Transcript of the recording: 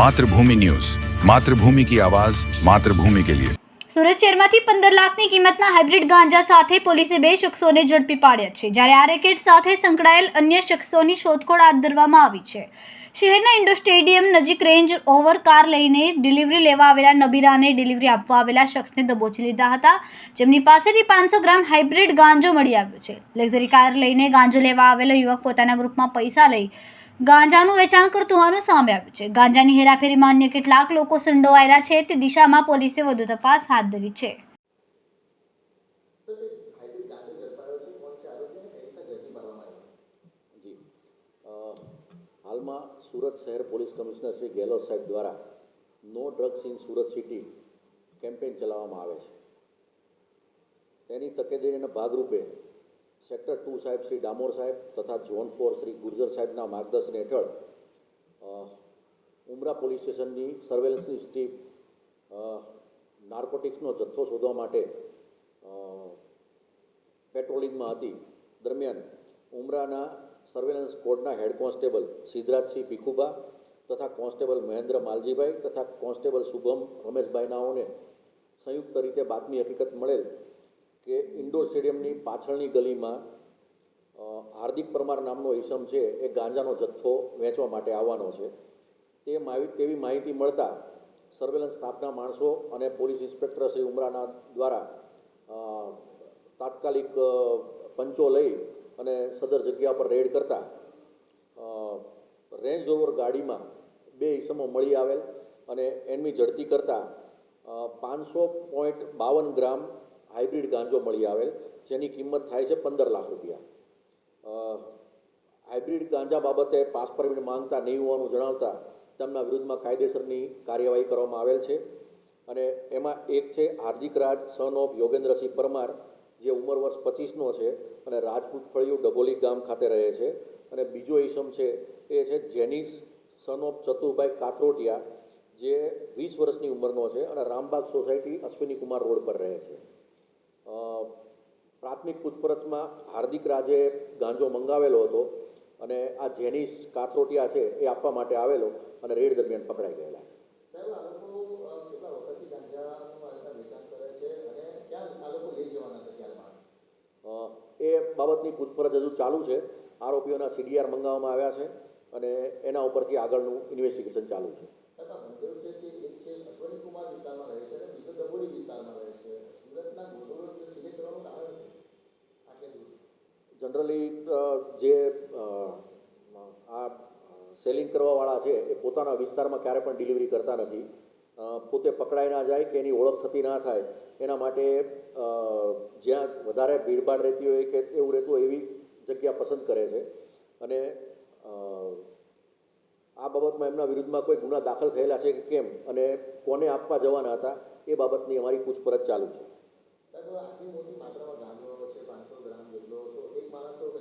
Mathrubhumi news. Mathrubhumi કી આવાજ, માતૃભૂમિ કે લિયે. સુરત શહેરમાંથી પંદર લાખની કિંમતના હાઇબ્રિડ ગાંજા સાથે પોલીસે બે શખ્સોને ઝડપી પાડ્યા છે, જ્યારે આ રેકેટ સાથે સંકળાયેલ અન્ય શખ્સોની શોધખોળ હાથ ધરવામાં આવી છે. શહેરના ઇન્ડો સ્ટેડિયમ નજીક રેન્જ ઓવર કાર લઈને ડિલિવરી લેવા આવેલા નબીરાને ડિલિવરી આપવા આવેલા શખ્સને દબોચી લીધા હતા, જેમની પાસેથી પાંચસો ગ્રામ હાઇબ્રિડ ગાંજો મળી આવ્યો છે. લક્ઝરી કાર લઈને ગાંજો લેવા આવેલો યુવક પોતાના ગ્રુપમાં પૈસા લઈ ગાંજાનું વેચાણ કરતું હોવાનું સામે આવ્યું છે. ગાંજાની હેરાફેરીમાં અન્ય કેટલાક લોકો સંડોવાયેલા છે. તે દિશામાં પોલીસે વધુ તપાસ હાથ ધરી છે. હાલમાં સુરત શહેર પોલીસ કમિશનર શ્રી ગેહલોત સાહેબ દ્વારા no drugs in Surat city campaign ચલાવવામાં આવે છે. તેની તકેદારીના ભાગરૂપે સેક્ટર ટુ સાહેબ શ્રી ડામોર સાહેબ તથા ઝોન ફોર શ્રી ગુર્જર સાહેબના માર્ગદર્શન હેઠળ ઉમરા પોલીસ સ્ટેશનની સર્વેલન્સની સ્ટીપ નાર્કોટિક્સનો જથ્થો શોધવા માટે પેટ્રોલિંગમાં હતી. દરમિયાન ઉમરાના સર્વેલન્સ કોડના હેડ કોન્સ્ટેબલ સિદ્ધરાજસિંહ ભીખુબા તથા કોન્સ્ટેબલ મહેન્દ્ર માલજીભાઈ તથા કોન્સ્ટેબલ શુભમ રમેશભાઈ નાઓને સંયુક્ત રીતે બાતમી હકીકત મળેલ કે ઇન્ડોર સ્ટેડિયમની પાછળની ગલીમાં હાર્દિક પરમાર નામનો ઈસમ છે, એ ગાંજાનો જથ્થો વેચવા માટે આવવાનો છે. તે તેવી માહિતી મળતા સર્વેલન્સ સ્ટાફના માણસો અને પોલીસ ઇન્સ્પેક્ટર શ્રી ઉમરાના દ્વારા તાત્કાલિક પંચો લઈ અને સદર જગ્યા પર રેડ કરતા રેન્જ રોવર ગાડીમાં બે ઈસમો મળી આવેલ અને એમની ઝડપી કરતાં પાંચસો પોઈન્ટ બાવન ગ્રામ હાઇબ્રિડ ગાંજો મળી આવેલ, જેની કિંમત થાય છે પંદર લાખ રૂપિયા. હાઇબ્રિડ ગાંજા બાબતે પાસ પરમિટ માંગતા નહીં હોવાનું જણાવતા તેમના વિરુદ્ધમાં કાયદેસરની કાર્યવાહી કરવામાં આવેલ છે. અને એમાં એક છે હાર્દિક રાજ સન ઓફ યોગેન્દ્રસિંહ પરમાર, જે ઉંમર વર્ષ પચીસનો છે અને રાજપૂત ફળિયું ડબોલી ગામ ખાતે રહે છે. અને બીજો ઈસમ છે એ છે જેનિસ સન ઓફ ચતુરભાઈ કાથરોટિયા, જે વીસ વર્ષની ઉંમરનો છે અને રામબાગ સોસાયટી અશ્વિની કુમાર રોડ પર રહે છે. પ્રાથમિક પૂછપરછમાં હાર્દિક રાજે ગાંજો મંગાવેલો હતો અને આ જેનિસ કાથરોટિયા છે એ આપવા માટે આવેલો અને રેડ દરમિયાન પકડાઈ ગયેલા છે. એ બાબતની પૂછપરછ હજુ ચાલુ છે. આરોપીઓના સીડીઆર મંગાવવામાં આવ્યા છે અને એના ઉપરથી આગળનું ઇન્વેસ્ટિગેશન ચાલુ છે સાહેબ આ બંને છે તે એક છે અશ્વની કુમાર વિસ્તારમાં રહે છે અને બીજો ડબોડી વિસ્તારમાં રહે છે સુરતના ગોધોડ સિલેક્ટ કરવાનું કારણ છે આટલે દૂર જનરલી જે આ સેલિંગ કરવાવાળા છે, એ પોતાના વિસ્તારમાં ક્યારે પણ ડિલિવરી કરતા નથી. પોતે પકડાઈ ના જાય કે એની ઓળખ થતી ના થાય, એના માટે જ્યાં વધારે ભીડભાડ રહેતી હોય કે એવું રહેતું હોય એવી જગ્યા પસંદ કરે છે. અને આ બાબતમાં એમના વિરુદ્ધમાં કોઈ ગુના દાખલ થયેલા છે કે કેમ અને કોને આપવા જવાના હતા, એ બાબતની અમારી પૂછપરછ ચાલુ છે. મોટી માત્રામાં ગ્રામ જેટલો